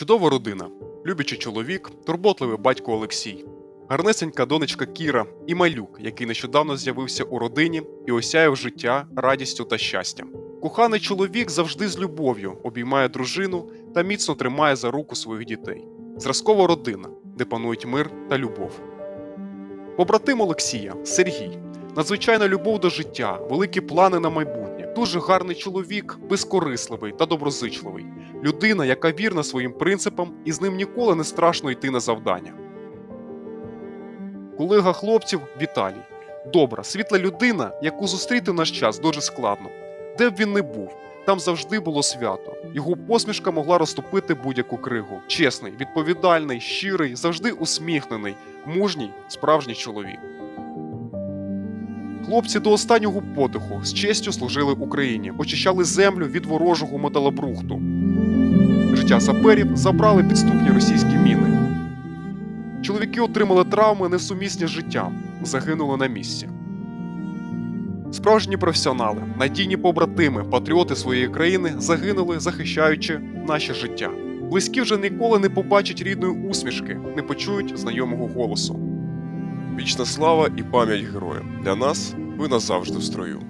Чудова родина, любячий чоловік, турботливий батько Олексій, гарнесенька донечка Кіра і малюк, який нещодавно з'явився у родині і осяяв життя радістю та щастям. Коханий чоловік завжди з любов'ю обіймає дружину та міцно тримає за руку своїх дітей. Зразкова родина, де панують мир та любов. Побратим Олексія Сергій. Надзвичайна любов до життя, великі плани на майбутнє. Дуже гарний чоловік, безкорисливий та доброзичливий. Людина, яка вірна своїм принципам, і з ним ніколи не страшно йти на завдання. Колега хлопців Віталій. Добра, світла людина, яку зустріти в наш час дуже складно. Де б він не був, там завжди було свято. Його посмішка могла розтопити будь-яку кригу. Чесний, відповідальний, щирий, завжди усміхнений, мужній, справжній чоловік. Хлопці до останнього подиху з честю служили Україні, очищали землю від ворожого металобрухту. Життя саперів забрали підступні російські міни. Чоловіки отримали травми несумісні з життям, загинули на місці. Справжні професіонали, надійні побратими, патріоти своєї країни загинули, захищаючи наше життя. Близькі вже ніколи не побачать рідної усмішки, не почують знайомого голосу. Вічна слава і пам'ять героям. Для нас ви назавжди в строю.